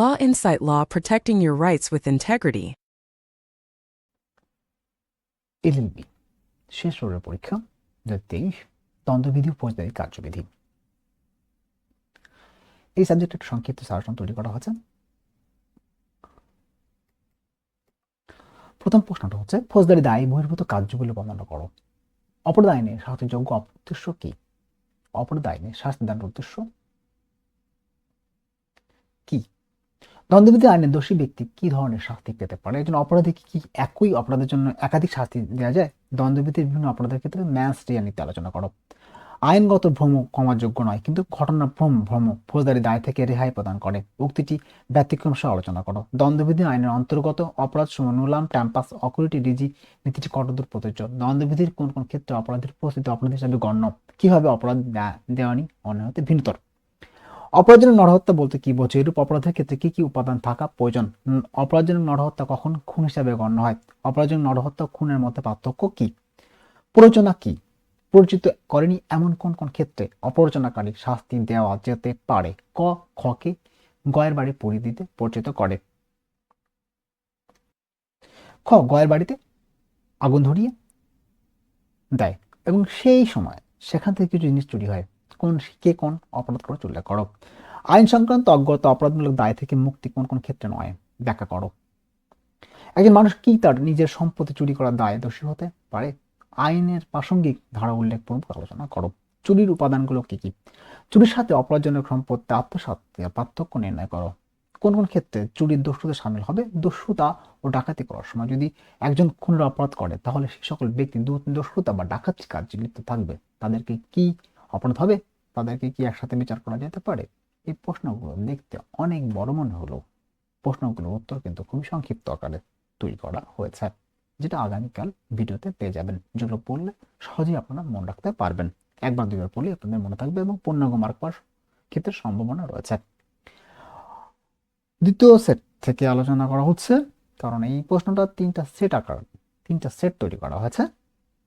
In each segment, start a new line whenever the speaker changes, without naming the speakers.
Law Insight Law Protecting Your Rights with Integrity.
LLB শেষ রোডের পরীক্ষা দু তেইশ দ্বন্দ্ববিধি ফৌজদারি কার্যবিধি এই সাবজেক্টে একটা সংক্ষিপ্ত সারাংশ তৈরি করা হয়েছে প্রথম প্রশ্নটা হচ্ছে ফৌজদারি দায় বহির্ভূত কার্যগুলো বর্ণনা করো। অপরাধ আইনে শাস্তিযোগ্য উদ্দেশ্য কি? অপরাধ আইনে শাস্তি দানের উদ্দেশ্য কি? দ্বন্দ্ববিধি আইনে দোষী ব্যক্তি কি ধরনের শাস্তি পেতে পারে? একজন অপরাধী কি একই অপরাধের জন্য একাধিক শাস্তি দেওয়া যায়? দ্বন্দ্ববিধির বিভিন্ন অপরাধের ক্ষেত্রে ম্যাচ রিয়া নীতি আলোচনা করো। আইনগত ভ্রম ক্ষমার যোগ্য নয়, কিন্তু ঘটনা ভ্রম ভ্রম, ফৌজদারি দায় থেকে রেহাই প্রদান করে। উক্তিটি ব্যতিক্রম সহ আলোচনা করো। দ্বন্দ্ববিধি আইনের অন্তর্গত অপরাধ সময় নুলাম ট্যাম্পাস অকুরিটি, ডিজি নীতিটি কতদূর প্রযোজ্য। দ্বন্দ্ববিধির কোন কোন ক্ষেত্রে অপরাধের উপস্থিতি অপরাধ হিসাবে গণ্য? কীভাবে অপরাধ দেওয়ানি? অন্য হতে ভিন্নতর। অপরাধজনক নরহত্যা বলতে কি বোঝে? এরূপ অপরাধের ক্ষেত্রে কি কি উপাদান থাকা প্রয়োজন? উম, অপরাধজনক নরহত্যা কখন খুন হিসাবে গণ্য হয়? অপরাধজনক নরহত্যা খুনের মধ্যে পার্থক্য কি? প্ররোচনা কি? পরিচিত করেনি এমন কোন কোন ক্ষেত্রে? অপরচনাকারী শাস্তি দেওয়া যেতে পারে। ক খকে গয়ের বাড়ি পরিধিতে পরিচিত করে। খ গয়ের বাড়িতে আগুন ধরিয়ে দেয় এবং সেই সময় সেখান থেকে কিছু জিনিস চুরি হয়। কোন কে কোন অপরাধ করে উল্লেখ করো। আইন সংক্রান্ত অজ্ঞতা অপরাধমূলক দায় থেকে মুক্তি কোন কোন ক্ষেত্রে নয়, ব্যাখ্যা করো। একজন মানুষ কি তার নিজের সম্পত্তি চুরি করার দায় দোষী হতে পারে? আইনের প্রাসঙ্গিক ধারা উল্লেখপূর্বক আলোচনা করো। চুরির উপাদানগুলো কি কি? চুরির সাথে অপরাধজনক সম্পত্তি আত্মসাতের পার্থক্য নির্ণয় করো। কোন কোন ক্ষেত্রে চুরির দস্যুতে সামিল হবে? দস্যুতা ও ডাকাতি করার সময় যদি একজন খুনের অপরাধ করে, তাহলে সেই সকল ব্যক্তি দস্যুতা বা ডাকাতি কার্যে লিপ্ত থাকবে। তাদেরকে কি অপরাধ হবে? তাদেরকে কি একসাথে বিচার করা যেতে পারে? এই প্রশ্নগুলো দেখতে অনেক বড় মনে হলো। প্রশ্নগুলোর উত্তর কিন্তু খুবই সংক্ষিপ্ত আকারে তৈরি করা হয়েছে, যেটা আগামীকাল ভিডিওতে পেয়ে যাবেন। যেগুলো পড়লে সহজেই আপনারা মনে রাখতে পারবেন। একবার দুইবার পড়লে আপনাদের মনে থাকবে এবং পূর্ণাঙ্গ মার্ক পাওয়ার ক্ষেত্রে সম্ভাবনা রয়েছে। দ্বিতীয় সেট থেকে আলোচনা করা হচ্ছে, কারণ এই প্রশ্নটা তিনটা সেট আকার, তিনটা সেট তৈরি করা হয়েছে।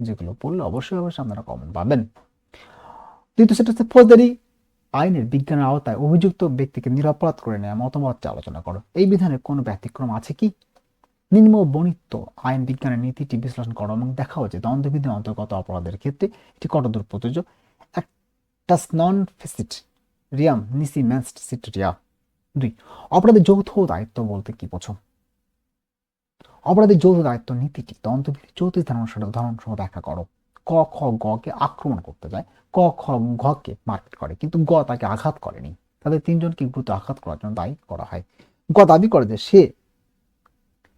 যেগুলো পড়লে অবশ্যই অবশ্যই আপনারা কমন পাবেন। দ্বিতীয় সেটা হচ্ছে ফৌজদারি। আইনের বিজ্ঞানের আওতায় অভিযুক্ত ব্যক্তিকে নিরাপরাধ করে নেওয়া মতামতটি আলোচনা করো। এই বিধানের কোনো ব্যতিক্রম আছে কি? নিম্ন বণিত আইন বিজ্ঞানের নীতিটি বিশ্লেষণ করো এবং দেখাও যে দ্বন্দ্ববিধি অন্তর্গত অপরাধের ক্ষেত্রে এটি কতদূর প্রযোজ্য। একটা নন ফেসিট রিয়াম নিসি ম্যাস্ট সিট রিয়া দুই অপরাধের যৌথ দায়িত্ব বলতে কি বোঝো? অপরাধের যৌথ দায়িত্ব নীতিটি দ্বন্দ্ববিধি চৌত্রিশ ধারণ সহ ব্যাখ্যা করো। ক, খ, গ কে আক্রমণ করতে যায়, ক, খ, ঘ কে মারপিট করে। কিন্তু গ তাকে আঘাত করেনি। তাদের তিনজনকে গুরুত্ব আঘাত করার জন্য দায়ী করা হয়। গ দাবি করে যে সে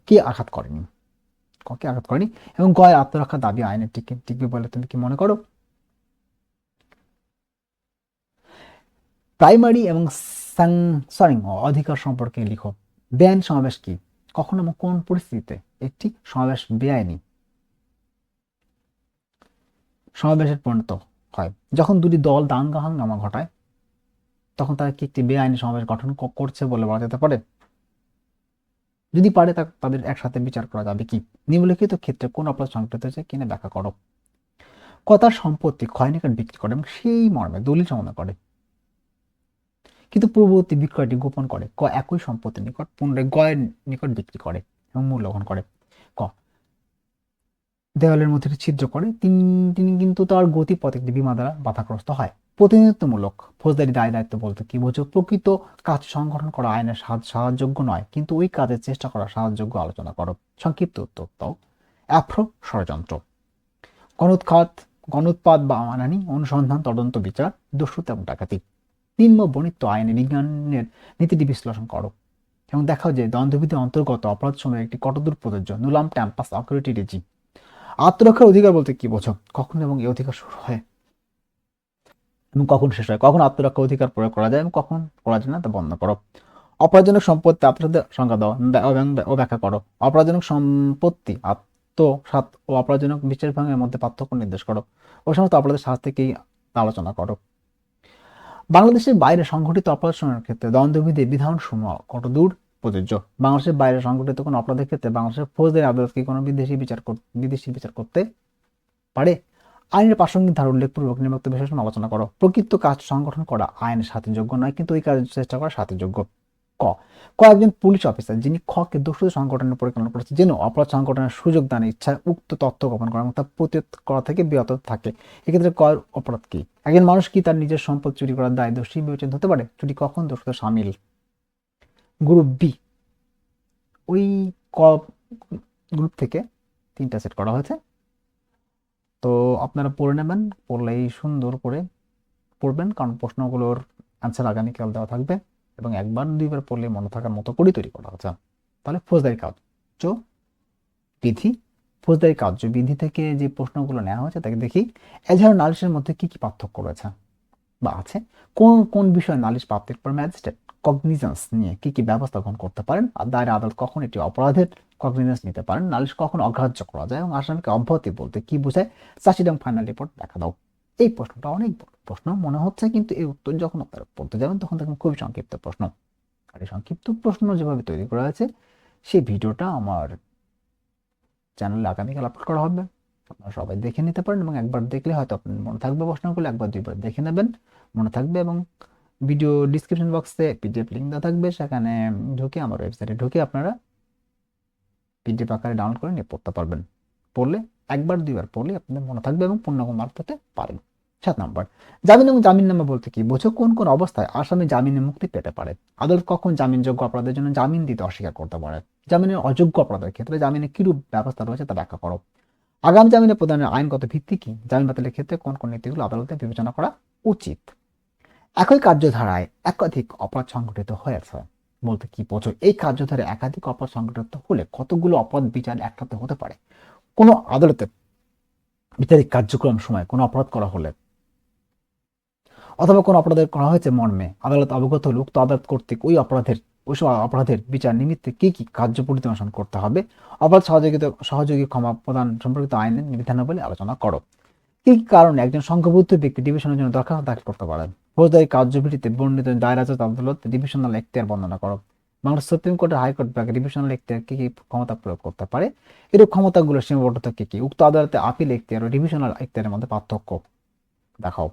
কে আঘাত করেনি? ককে আঘাত করেনি? এবং গয় আত্মরক্ষা দাবি আইনের টিকে, টিকবে বলে তুমি কি মনে করো? প্রাইমারি এবং স্যাংসারিং অধিকার সম্পর্কে লিখো। বেআইন সমাবেশ কি? কখন কোন পরিস্থিতিতে একটি সমাবেশ বেআইনি? সমাবেশের পরিণত হয়। যখন দুটি দল দাঙ্গা হাঙ্গামা ঘটায়, তখন তারা কি একটি বেআইনি সমাবেশ গঠন করছে বলে বলা যেতে পারে? যদি পারে, তা, তাদের একসাথে বিচার করা যাবে কি? নিম্নলিখিত ক্ষেত্রে কোন অপরাধ সংক্রান্ত হয়েছে কিনা ব্যাখ্যা করো। কথার সম্পত্তি ক্ষয় নিকট বিক্রি করে এবং সেই মর্মে দলিল সমাধান করে। কিন্তু পূর্ববর্তী বিক্রয়টি গোপন করে। ক, একই সম্পত্তির নিকট পুনরায় গয়ের নিকট বিক্রি করে এবং মূল্যগ্রহণ করে। দেওয়ালের মধ্যে ছিদ্র করে তিনি তিনি কিন্তু তার গতিপথ একটি বিমা দ্বারা বাধাগ্রস্ত হয়। প্রতিনিধিত্বমূলক, ফৌজদারি দায় দায়িত্ব বলতে কি বোঝো? প্রকৃত কাজ সংগঠন করা আইনের সাহায্য, সাহায্যযোগ্য নয়, কিন্তু ওই কাজের চেষ্টা করা সাহায্যযোগ্য আলোচনা করো। সংক্ষিপ্ত উত্তর অ্যাফ্রো ষড়যন্ত্র। গণোৎখাত গণোৎপাদ বা আমানানি অনুসন্ধান, তদন্ত, বিচার দস্যুতা এবং ডাকাতি। নিম্ন বর্ণিত আইনে বিজ্ঞানের নীতিটি বিশ্লেষণ করো। এবং দেখাও যে দ্বন্দ্ববিধি অন্তর্গত অপরাধ সময় একটি কতদূর প্রযোজ্য নুলাম ট্যাম্পাস অকুরিটি রেজি আত্মরক্ষার অধিকার বলতে কি বোঝো? কখন এবং এই অধিকার শুরু হয়? এবং কখন শেষ হয়? কখন আত্মরক্ষা অধিকার প্রয়োগ করা যায় এবং কখন করা যায় না তা বন্ধ করো। অপরাধজনক সম্পত্তি আত্মসাতের সংজ্ঞা দাও ও ব্যাখ্যা করো। অপরাধজনক সম্পত্তি, আত্মসাত ও অপরাধজনক বিচার ভাঙের মধ্যে পার্থক্য নির্দেশ করো। ও সমস্ত অপরাধের শাস্তিকেই আলোচনা করো। বাংলাদেশের বাইরে সংঘটিত অপরাধ সময়ের ক্ষেত্রে দ্বন্দ্ববিধি বিধান সমূহ কতদূর? প্রযোজ্য। বাংলাদেশের বাইরে সংঘটিত কোনো অপরাধের ক্ষেত্রে বাংলাদেশের ফৌজদারি আদালত কি কোনো বিদেশি বিচার বিদেশি বিচার করতে পারে? আইনের প্রাসঙ্গিক ধারা উল্লেখপূর্বক নিম্নোক্ত বিষয় আলোচনা করো। প্রকৃত কাজ সংগঠন করা আইনের সাথে যোগ্য নয়, কিন্তু ওই কাজের চেষ্টা করা সাথে যোগ্য ক। কয়েকজন পুলিশ অফিসার যিনি খকে দোষী সংগঠনের পরিচালনা করেছে যেন অপরাধ সংগঠনের সুযোগ দানের ইচ্ছা উক্ত তথ্য গোপন করা এবং তা প্রতিরোধ করা থেকে বিরত থাকে। এক্ষেত্রে কয়ের অপরাধ কি? একজন মানুষ কি তার নিজের সম্পদ চুরি করার দায় দোষী বিবেচিত হতে পারে? চুরি কখন দোষতে সামিল? গ্রুপ বি ওই ক গ্রুপ থেকে তিনটা সেট করা হয়েছে। তো আপনারা পড়ে নেবেন, পড়লেই সুন্দর করে পড়বেন, কারণ প্রশ্নগুলোর অ্যান্সার আগামীকাল দেওয়া থাকবে এবং একবার দুইবার পড়লে মনে থাকার মতো করে তৈরি করা হচ্ছে তাহলে ফৌজদারি কার্য বিধি। ফৌজদারি কার্য বিধি থেকে যে প্রশ্নগুলো নেওয়া হয়েছে, তাকে দেখি এছাড়াও নালিশের মধ্যে কি কি পার্থক্য রয়েছে বা আছে? কোন কোন বিষয়ে নালিশ প্রাপ্তির পর ম্যাজিস্ট্রেট কগনিজেন্স নিয়ে কি কি ব্যবস্থা গ্রহণ করতে পারেন, আর দায়ের আদালত কখন এটি অপরাধের কগনিজেন্স নিতে পারেন, নালিশ কখন অগ্রাহ্য করা যায়, এবং আসামিকে অব্যাহতি বলতে কি বোঝায় চাষিড ফাইনাল রিপোর্ট দেখা দাও। এই প্রশ্নটা অনেক প্রশ্ন, মনে হচ্ছে কিন্তু এই উত্তর যখন আপনারা পড়তে যাবেন, তখন দেখবেন খুবই সংক্ষিপ্ত প্রশ্ন। আর এই সংক্ষিপ্ত প্রশ্ন যেভাবে তৈরি করা হয়েছে, সেই ভিডিওটা আমার চ্যানেলে আগামীকাল আপলোড করা হবে। আপনারা সবাই দেখে নিতে পারেন, এবং একবার দেখলে হয়তো আপনার মনে থাকবে প্রশ্নগুলো, একবার দুইবার দেখে নেবেন, মনে থাকবে, এবং ভিডিও ডিসক্রিপশন বক্সে পিডিএফ লিঙ্ক দেওয়া থাকবে। সেখানে ঢুকে আমার ওয়েবসাইটে ঢুকে আপনারা পিডিএফ আকারে ডাউনলোড করে নিয়ে পড়তে পারবেন। পড়লে, একবার, দুইবার পড়লে আপনাদের মনে থাকবে এবং পূর্ণাঙ্গ মার্ক পেতে পারেন। সাত নম্বর, জামিন এবং জামিন নামা বলতে কি? বোঝো কোন কোন অবস্থায় আসামি জামিনে মুক্তি পেতে পারে। আদালত কখন জামিনযোগ্য অপরাধের জন্য জামিন দিতে অস্বীকার করতে পারে? জামিনের অযোগ্য অপরাধের ক্ষেত্রে জামিনে কিরূপ ব্যবস্থা রয়েছে তা ব্যাখ্যা করো। আগাম জামিনে প্রদানের আইনগত ভিত্তি কি? জামিন বাতিলের ক্ষেত্রে কোন কোন নীতিগুলো আদালতে বিবেচনা করা উচিত? একই কার্যধারায় একাধিক অপরাধ সংঘটিত হয়েছে। বলতে কি বোঝো? এই কার্যধারায় একাধিক অপরাধ সংঘটিত হলে কতগুলো অপরাধ বিচার একসাথে হতে পারে? কোনো আদালতে বিচারিক কার্যক্রম সময় কোনো অপরাধ করা হলে অথবা কোনো অপরাধের করা হয়েছে মর্মে আদালত অবগত হলে উক্ত আদালত কর্তৃক ওই অপরাধের ওইসব অপরাধের বিচার নিমিত্তে কি কি কার্য পরিদর্শন করতে হবে? অপরাধ সহযোগিতা, সহযোগী ক্ষমা প্রদান সম্পর্কিত আইনের বিধানাবলী আলোচনা করো। কি কি কারণে একজন সংঘবদ্ধ ব্যক্তি ডিভিশনের জন্য দরখাস্ত দাখিল করতে পারেন? ফৌজদারি কার্যবিধিতে বর্ণিত দায়রাজত আদালত ডিভিশনাল এখতিয়ার বর্ণনা করো। বাংলাদেশ সুপ্রিম কোর্টের হাইকোর্ট বিভাগে ডিভিশনাল এখতিয়ার কি কি ক্ষমতা প্রয়োগ করতে পারে? এরূপ ক্ষমতাগুলো সীমাবদ্ধতা কি কি? উক্ত আদালতে আপিল এখতিয়ার ও ডিভিশনাল এখতিয়ারের মধ্যে পার্থক্য দেখাও।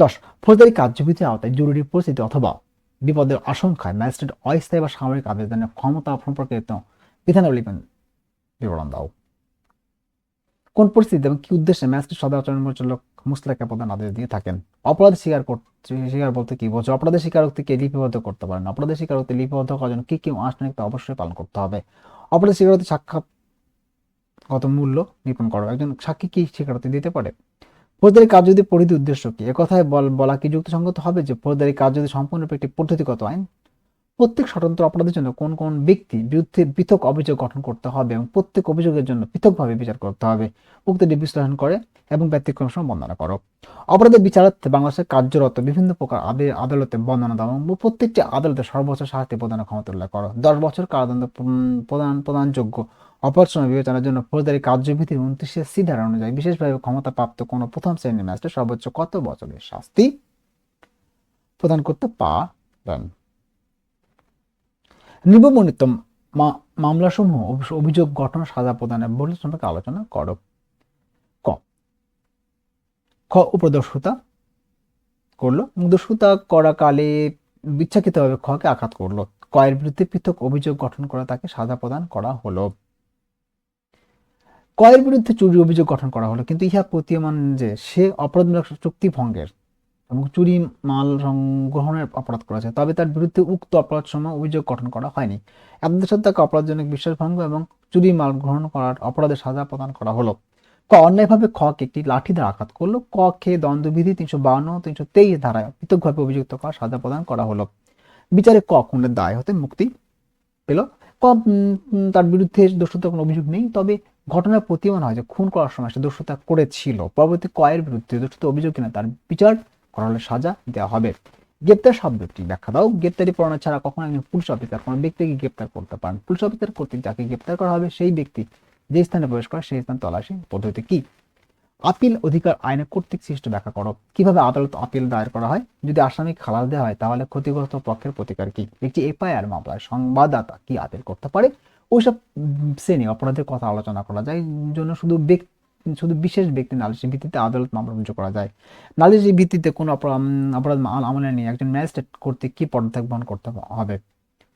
দশ, ফৌজদারি কার্যবিধির আওতায় জরুরি পরিস্থিতি অথবা বিপদের আশঙ্কায় ম্যাজিস্ট্রেট অস্থায়ী বা সামরিক আবেদনের ক্ষমতা সম্পর্কিত বিধানাবলী বিবরণ দাও। কোন পরিস্থিতি এবং কি উদ্দেশ্যে ম্যাজিস্ট্রেট সদর আচরণ পরিচালক মুসলাকা প্রদান আদেশ দিয়ে থাকেন। অপরাধ স্বীকার করতে স্বীকার বলতে কি বলছে অপরাধের স্বীকারোক্তিকে লিপিবদ্ধ করতে পারেন অপরাধের স্বীকারোক্তি লিপিবদ্ধ করার জন্য কি কি আনুষ্ঠানিকতা অবশ্যই পালন করতে হবে? অপরাধের স্বীকারোক্তি সাক্ষাৎগত মূল্য নিরূপণ করো। একজন সাক্ষী কি স্বীকারোক্তি দিতে পারে? ফৌজদারি কাজ যদি পরিধি উদ্দেশ্য কি? একথায় বলা কি যুক্তিসঙ্গত হবে যে ফৌজদারি কাজ যদি সম্পূর্ণরূপে একটি পদ্ধতিগত আইন প্রত্যেক স্বতন্ত্র অপরাধের জন্য কোন কোন ব্যক্তি বিরুদ্ধে পৃথক অভিযোগ গঠন করতে হবে এবং প্রত্যেক অভিযোগের জন্য পৃথকভাবে বিচার করতে হবে। উক্তটি বিশ্লেষণ করে এবং ব্যতিক্রম সময় বর্ণনা করো। অপরাধের বিচারার্থে বাংলাদেশের কার্যরত বিভিন্ন প্রকার আদালতে বর্ণনা দাও এবং প্রত্যেকটি আদালতে সর্বোচ্চ শাস্তি প্রদানের ক্ষমতা উল্লেখ করো। দশ বছর কারাদণ্ড প্রদান, প্রদানযোগ্য অপরাধ সময় বিবেচনার জন্য ফৌজদারি কার্যবিধির উনত্রিশে সি ধারা অনুযায়ী বিশেষভাবে ক্ষমতাপ্রাপ্ত কোনো প্রথম শ্রেণির ম্যাজিস্ট্রেট সর্বোচ্চ কত বছরের শাস্তি প্রদান করতে পারেন নিবমনিত মামলাসমূহ অভিযোগ গঠন সাজা প্রদানের বলে সম্পর্কে আলোচনা করো। ক। খ উপদর্শতা করল দস্যুতা করাকালে ইচ্ছাকৃতভাবে খকে আঘাত করল। কয়ের বিরুদ্ধে পৃথক অভিযোগ গঠন করা তাকে সাজা প্রদান করা হলো। কয়ের বিরুদ্ধে চুরি অভিযোগ গঠন করা হলো, কিন্তু ইহা প্রতীয়মান যে সে অপরাধমূলক চুক্তি ভঙ্গের। এবং চুরি মাল সংগ্রহণের অপরাধ করেছে, তবে তার বিরুদ্ধে উক্ত অপরাধ সময় অভিযোগ গঠন করা হয়নি। সাথে তাকে অপরাধজনক বিশ্বাসভঙ্গ এবং চুরি মাল গ্রহণ করার অপরাধের সাজা প্রদান করা হলো। ক, অন্যায়ভাবে খকে একটি লাঠি দ্বারা আঘাত করল। ক, খে দ্বন্দ্ববিধি তিনশো বাউন্ন, তিনশো তেইশ ধারায় পৃথকভাবে অভিযুক্ত করা সাজা প্রদান করা হলো। বিচারে ক, খুনের দায় হতে মুক্তি পেল। ক তার বিরুদ্ধে দোষতার কোনো অভিযোগ নেই, তবে ঘটনার প্রতিমান হয় যে খুন করার সময় সে দোষতা করেছিল। পরবর্তী কয়ের বিরুদ্ধে দোষতা অভিযোগ কিনা তার বিচার করা হলে সাজা দেওয়া হবে। গ্রেপ্তার শব্দটি ব্যাখ্যা দাও। গ্রেপ্তারি পড়ানো ছাড়া কখনো একজন পুলিশ অফিসার কোনো ব্যক্তিকে গ্রেপ্তার করতে পারেন। পুলিশ অফিসার কর্তৃক যাকে গ্রেপ্তার করা হবে, সেই ব্যক্তি যে স্থানে প্রবেশ করে সেই স্থান তল্লাশি পদ্ধতি কি? আপিল অধিকার আইনে কর্তৃক সৃষ্ট ব্যাখ্যা করো। কীভাবে আদালত আপিল দায়ের করা হয়? যদি আসামি খালাস দেওয়া হয়, তাহলে ক্ষতিগ্রস্ত পক্ষের প্রতিকার কি? একটি এফআইআর মামলায় সংবাদদাতা কি আপিল করতে পারে? ওইসব শ্রেণি অপরাধের কথা আলোচনা করা যায়। জন্য শুধু ব্যক্তি শুধু বিশেষ ব্যক্তি নালিশের ভিত্তিতে আদালত মামলা রুজু করা যায়। নালিশের ভিত্তিতে কোনো অপরাধ আমলে নিয়ে একজন ম্যাজিস্ট্রেট কর্তৃক কি পদত্যাগ বহন করতে হবে?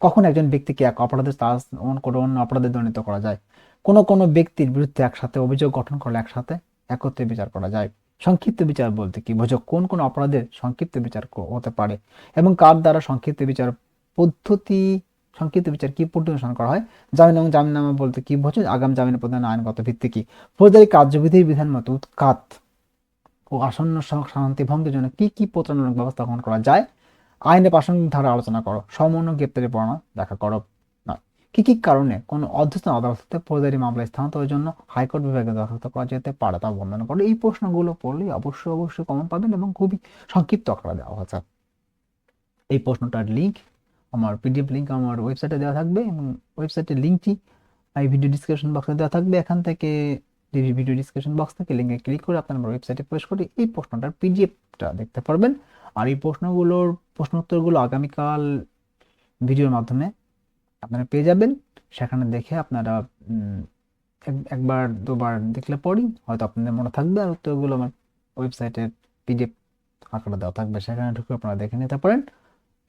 কখন একজন ব্যক্তিকে এক অপরাধের তাজ করে অন্য অপরাধে দণ্ডিত করা যায়? কোনো কোনো ব্যক্তির বিরুদ্ধে একসাথে অভিযোগ গঠন করলে একসাথে একত্রে বিচার করা যায়? সংক্ষিপ্ত বিচার বলতে কি বোঝো কোন কোন অপরাধের সংক্ষিপ্ত বিচার হতে পারে এবং কার দ্বারা সংক্ষিপ্ত বিচার পদ্ধতি সংক্ষিপ্ত বিচার কি অনুসরণ করা হয়? জামিন এবং জামিননামা বলতে কি বোঝো আগাম জামিনের প্রদান আইনগত ভিত্তি কি? ফৌজদারি কার্যবিধির বিধান মতো উৎখাত ও আসন্ন শান্তি ভঙ্গের জন্য কি কি প্রতারণামূলক ব্যবস্থা গ্রহণ করা যায়? আইনে প্রাসঙ্গিক ধারা আলোচনা করো। সমন্য গ্রেপ্তারি পড়ানো দেখা করো। নয়। কি কি কারণে কোনো অধ্যস্থান আদালতে ফৌজদারি মামলা স্থানান্তরের জন্য হাইকোর্ট বিভাগে দরখাস্ত করা যেতে পারে তা বর্ণনা করো। এই প্রশ্নগুলো পড়লে অবশ্যই অবশ্যই কমন পাবেন এবং খুবই সংক্ষিপ্ত আকারে দেওয়া হয়েছে। এই প্রশ্নটার লিঙ্ক আমার পিডিএফ লিঙ্ক আমার ওয়েবসাইটে দেওয়া থাকবে এবং ওয়েবসাইটের লিঙ্কটি এই ভিডিও ডিসক্রিপশন বক্সে দেওয়া থাকবে। এখান থেকে ভিডিও ডিসক্রিপশন বক্স থেকে লিঙ্কে ক্লিক করে আপনার আমার ওয়েবসাইটে প্রবেশ করে এই প্রশ্নটার পিডিএফটা দেখতে পারবেন। আর এই প্রশ্নগুলোর প্রশ্ন উত্তরগুলো আগামীকাল ভিডিওর মাধ্যমে আপনারা পেয়ে যাবেন। সেখানে দেখে আপনারা এক- একবার, দুবার দেখলে পরই হয়তো আপনাদের মনে থাকবে আর উত্তরগুলো আমার ওয়েবসাইটের পিডিএফ আকারে দেওয়া থাকবে। সেখানে ঢুকে আপনারা দেখে নিতে পারেন।